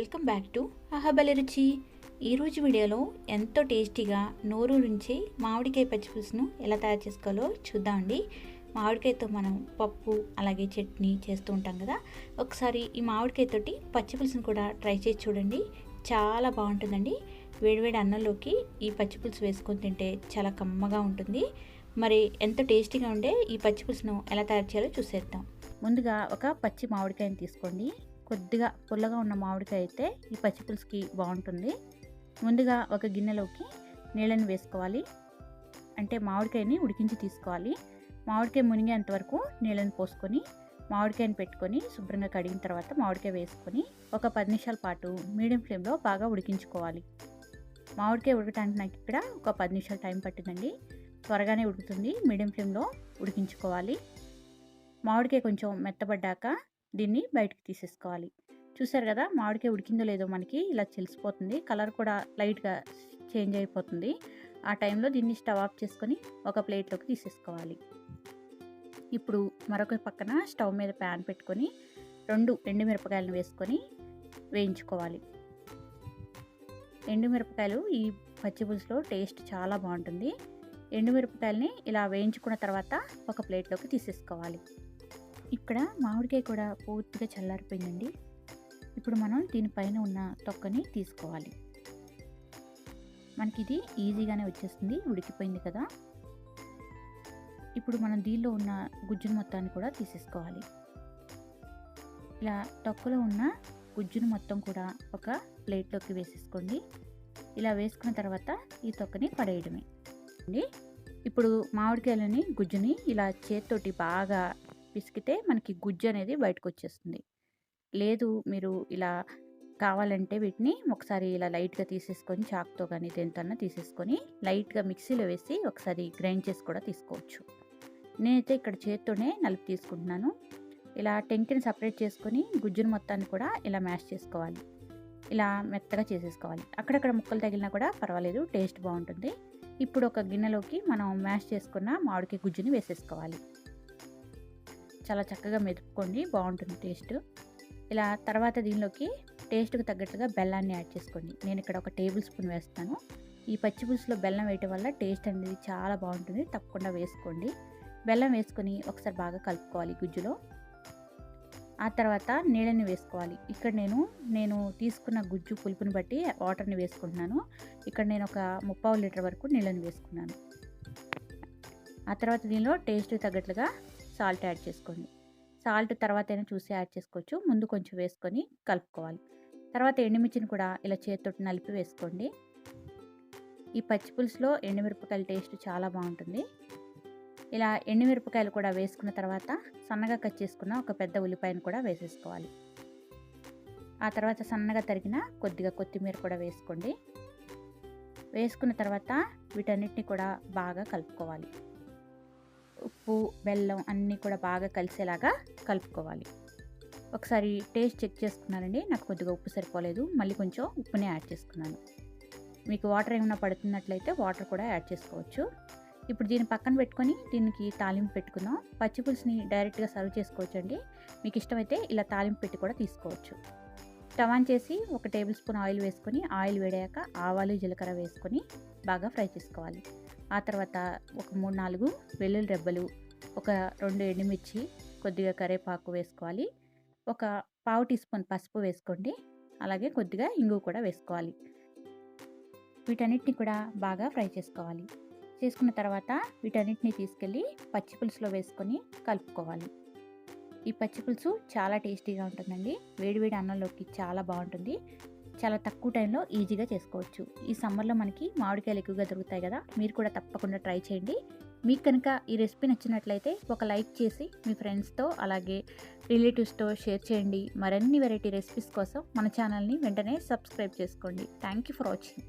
Welcome back to అహబలి రుచి. ఈరోజు వీడియోలో ఎంతో టేస్టీగా నోరు నుంచి మామిడికాయ పచ్చిపులుసును ఎలా తయారు చేసుకోవాలో చూద్దామండి మామిడికాయతో మనం పప్పు అలాగే చట్నీ చేస్తూ ఉంటాం కదా. ఒకసారి ఈ మామిడికాయతోటి పచ్చిపులుసును కూడా ట్రై చేసి చూడండి. చాలా బాగుంటుందండి. వేడివేడి అన్నంలోకి ఈ పచ్చిపులుసు వేసుకొని తింటే చాలా కమ్మగా ఉంటుంది. మరి ఎంత టేస్టీగా ఉండే ఈ పచ్చిపులుసును ఎలా తయారు చేయాలో చూసేద్దాం. ముందుగా ఒక పచ్చి మామిడికాయని తీసుకోండి. కొద్దిగా పుల్లగా ఉన్న మామిడికాయ అయితే ఈ పచ్చి పులుసుకి బాగుంటుంది. ముందుగా ఒక గిన్నెలోకి నీళ్ళని వేసుకోవాలి. అంటే మామిడికాయని ఉడికించి తీసుకోవాలి. మామిడికాయ మునిగేంత వరకు నీళ్ళని పోసుకొని మామిడికాయని పెట్టుకొని శుభ్రంగా కడిగిన తర్వాత మామిడికాయ వేసుకొని ఒక పది నిమిషాల పాటు మీడియం ఫ్లేమ్లో బాగా ఉడికించుకోవాలి. మామిడికాయ ఉడకటానికి నాకు ఇక్కడ ఒక పది నిమిషాలు టైం పట్టిందండి. త్వరగానే ఉడుకుతుంది. మీడియం ఫ్లేమ్లో ఉడికించుకోవాలి. మామిడికాయ కొంచెం మెత్తబడ్డాక దీన్ని బయటకు తీసేసుకోవాలి. చూసారు కదా మామిడికాయ ఉడికిందో లేదో మనకి ఇలా చెలిసిపోతుంది. కలర్ కూడా లైట్గా చేంజ్ అయిపోతుంది. ఆ టైంలో దీన్ని స్టవ్ ఆఫ్ చేసుకొని ఒక ప్లేట్లోకి తీసేసుకోవాలి. ఇప్పుడు మరొక పక్కన స్టవ్ మీద ప్యాన్ పెట్టుకొని రెండు ఎండుమిరపకాయలను వేసుకొని వేయించుకోవాలి. ఎండుమిరపకాయలు ఈ పచ్చి పులుసులో టేస్ట్ చాలా బాగుంటుంది. ఎండుమిరపకాయలని ఇలా వేయించుకున్న తర్వాత ఒక ప్లేట్లోకి తీసేసుకోవాలి. ఇక్కడ మామిడికాయ కూడా పూర్తిగా చల్లారిపోయిందండి. ఇప్పుడు మనం దీనిపైన ఉన్న తొక్కని తీసుకోవాలి. మనకి ఇది ఈజీగానే వచ్చేస్తుంది ఉడికిపోయింది కదా. ఇప్పుడు మనం దీనిలో ఉన్న గుజ్జును మొత్తాన్ని కూడా తీసేసుకోవాలి. ఇలా తొక్కలో ఉన్న గుజ్జును మొత్తం కూడా ఒక ప్లేట్లోకి వేసేసుకోండి. ఇలా వేసుకున్న తర్వాత ఈ తొక్కని పడేయడమే. అండి ఇప్పుడు మామిడికాయలని గుజ్జుని ఇలా చేత్తోటి బాగా పిసికితే మనకి గుజ్జు అనేది బయటకు వచ్చేస్తుంది లేదు మీరు ఇలా కావాలంటే వీటిని ఒకసారి ఇలా లైట్గా తీసేసుకొని చాక్తో కానీ దేనితోన్నా తీసేసుకొని లైట్గా మిక్సీలో వేసి ఒకసారి గ్రైండ్ చేసి కూడా తీసుకోవచ్చు. నేనైతే ఇక్కడ చేత్తోనే నలుపు తీసుకుంటున్నాను. ఇలా టెంకిని సపరేట్ చేసుకొని గుజ్జును మొత్తాన్ని కూడా ఇలా మ్యాష్ చేసుకోవాలి. ఇలా మెత్తగా చేసేసుకోవాలి. అక్కడక్కడ ముక్కలు తగిలినా కూడా పర్వాలేదు టేస్ట్ బాగుంటుంది. ఇప్పుడు ఒక గిన్నెలోకి మనం మ్యాష్ చేసుకున్న మామిడికి గుజ్జుని వేసేసుకోవాలి. చాలా చక్కగా మెదుపుకోండి. బాగుంటుంది టేస్ట్. ఇలా తర్వాత దీనిలోకి టేస్ట్కి తగ్గట్టుగా బెల్లాన్ని యాడ్ చేసుకోండి. నేను ఇక్కడ ఒక టేబుల్ స్పూన్ వేస్తాను. ఈ పచ్చి పులుసులో బెల్లం వేయటం వల్ల టేస్ట్ అనేది చాలా బాగుంటుంది. తప్పకుండా వేసుకోండి. బెల్లం వేసుకొని ఒకసారి బాగా కలుపుకోవాలి గుజ్జులో. ఆ తర్వాత నీళ్ళని వేసుకోవాలి. ఇక్కడ నేను నేను తీసుకున్న గుజ్జు పులుపుని బట్టి వాటర్ని వేసుకుంటున్నాను. ఇక్కడ నేను ఒక ముప్పావు లీటర్ వరకు నీళ్ళని వేసుకున్నాను. ఆ తర్వాత దీనిలో టేస్ట్ తగ్గట్లుగా సాల్ట్ యాడ్ చేసుకోండి. సాల్ట్ తర్వాత అయినా చూసి యాడ్ చేసుకోవచ్చు. ముందు కొంచెం వేసుకొని కలుపుకోవాలి. తర్వాత ఎండుమిర్చిని కూడా ఇలా చేతితోటి నలిపి వేసుకోండి. ఈ పచ్చి పులుసులో ఎండుమిరపకాయల టేస్ట్ చాలా బాగుంటుంది. ఇలా ఎండుమిరపకాయలు కూడా వేసుకున్న తర్వాత సన్నగా కట్ చేసుకున్న ఒక పెద్ద ఉల్లిపాయను కూడా వేసేసుకోవాలి. ఆ తర్వాత సన్నగా తరిగిన కొద్దిగా కొత్తిమీర కూడా వేసుకోండి. వేసుకున్న తర్వాత వీటన్నిటిని కూడా బాగా కలుపుకోవాలి. ఉప్పు బెల్లం అన్నీ కూడా బాగా కలిసేలాగా కలుపుకోవాలి. ఒకసారి టేస్ట్ చెక్ చేసుకున్నానండి నాకు కొద్దిగా ఉప్పు సరిపోలేదు మళ్ళీ కొంచెం ఉప్పునే యాడ్ చేసుకున్నాను. మీకు వాటర్ ఏమైనా పడుతున్నట్లయితే వాటర్ కూడా యాడ్ చేసుకోవచ్చు. ఇప్పుడు దీన్ని పక్కన పెట్టుకొని దీనికి తాలింపు పెట్టుకుందాం. పచ్చి పులుసుని డైరెక్ట్గా సర్వ్ చేసుకోవచ్చు అండి మీకు ఇష్టమైతే ఇలా తాలింపు పెట్టి కూడా తీసుకోవచ్చు. టవాన్ చేసి ఒక టేబుల్ స్పూన్ ఆయిల్ వేసుకొని ఆయిల్ వేడాక ఆవాలు జీలకర్ర వేసుకొని బాగా ఫ్రై చేసుకోవాలి. ఆ తర్వాత ఒక మూడు నాలుగు వెల్లుల్లి రెబ్బలు ఒక రెండు ఎండుమిర్చి కొద్దిగా కరివేపాకు వేసుకోవాలి. ఒక పావు టీ స్పూన్ పసుపు వేసుకోండి. అలాగే కొద్దిగా ఇంగు కూడా వేసుకోవాలి. వీటన్నిటిని కూడా బాగా ఫ్రై చేసుకోవాలి. చేసుకున్న తర్వాత వీటన్నిటిని తీసుకెళ్ళి పచ్చి పులుసులో వేసుకొని కలుపుకోవాలి. ఈ పచ్చి పులుసు చాలా టేస్టీగా ఉంటుందండి. వేడివేడి అన్నంలోకి చాలా బాగుంటుంది. చాలా తక్కువ టైంలో ఈజీగా చేసుకోవచ్చు. ఈ సమ్మర్లో మనకి మామిడికాయలు ఎక్కువగా దొరుకుతాయి కదా మీరు కూడా తప్పకుండా ట్రై చేయండి. మీకు కనుక ఈ రెసిపీ నచ్చినట్లయితే ఒక లైక్ చేసి మీ ఫ్రెండ్స్తో అలాగే రిలేటివ్స్తో షేర్ చేయండి. మరిన్ని వెరైటీ రెసిపీస్ కోసం మన ఛానల్ని వెంటనే సబ్స్క్రైబ్ చేసుకోండి. Thank you for watching.